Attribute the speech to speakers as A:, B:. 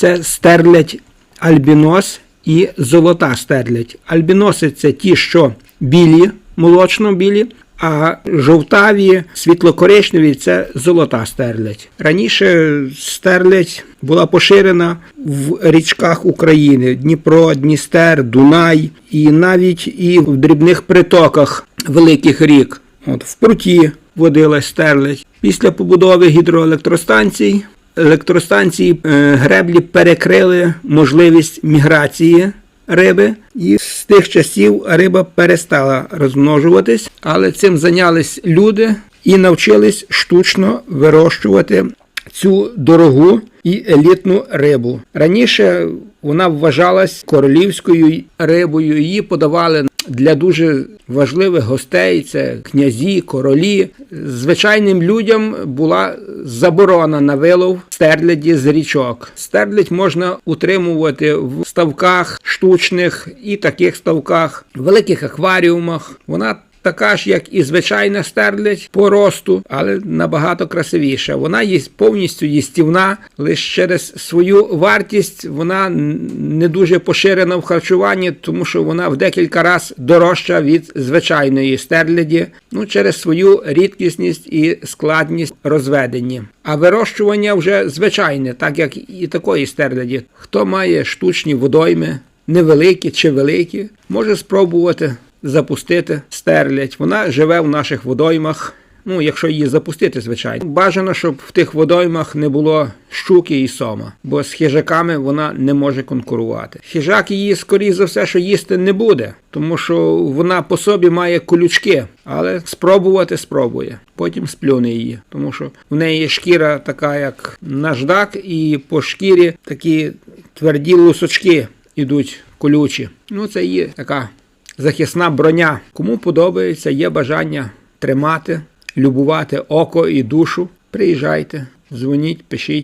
A: Це стерлядь альбінос і золота стерлядь. Альбіноси це ті, що білі, молочно-білі, а жовтаві, світло-коричневі це золота стерлядь. Раніше стерлядь була поширена в річках України: Дніпро, Дністер, Дунай, і навіть і в дрібних притоках великих рік. От в пруті водилась стерлядь. Після побудови гідроелектростанцій електростанції е, греблі перекрили можливість міграції риби, і з тих часів риба перестала розмножуватись, але цим зайнялись люди і навчились штучно вирощувати цю дорогу і елітну рибу. Раніше вона вважалась королівською рибою, її подавали для дуже важливих гостей, це князі, королі. Звичайним людям була заборона на вилов стерляді з річок. Стерлядь можна утримувати в ставках штучних і таких ставках, великих акваріумах. Вона така ж, як і звичайна стерлядь по росту, але набагато красивіша. Вона є повністю їстівна, лише через свою вартість вона не дуже поширена в харчуванні, тому що вона в декілька разів дорожча від звичайної стерляді, ну через свою рідкісність і складність розведення. А вирощування вже звичайне, так як і такої стерляді. Хто має штучні водойми, невеликі чи великі, може спробувати запустити стерлядь. Вона живе в наших водоймах. Ну, якщо її запустити, звичайно. Бажано, щоб в тих водоймах не було щуки і сома, бо з хижаками вона не може конкурувати. Хижак її, скоріш за все, що їсти не буде, тому що вона по собі має колючки, але спробувати спробує. Потім сплюне її, тому що в неї шкіра така, як наждак, і по шкірі такі тверді лусочки ідуть колючі. Ну, це є така захисна броня. Кому подобається, є бажання тримати, любувати око і душу. Приїжджайте, дзвоніть, пишіть.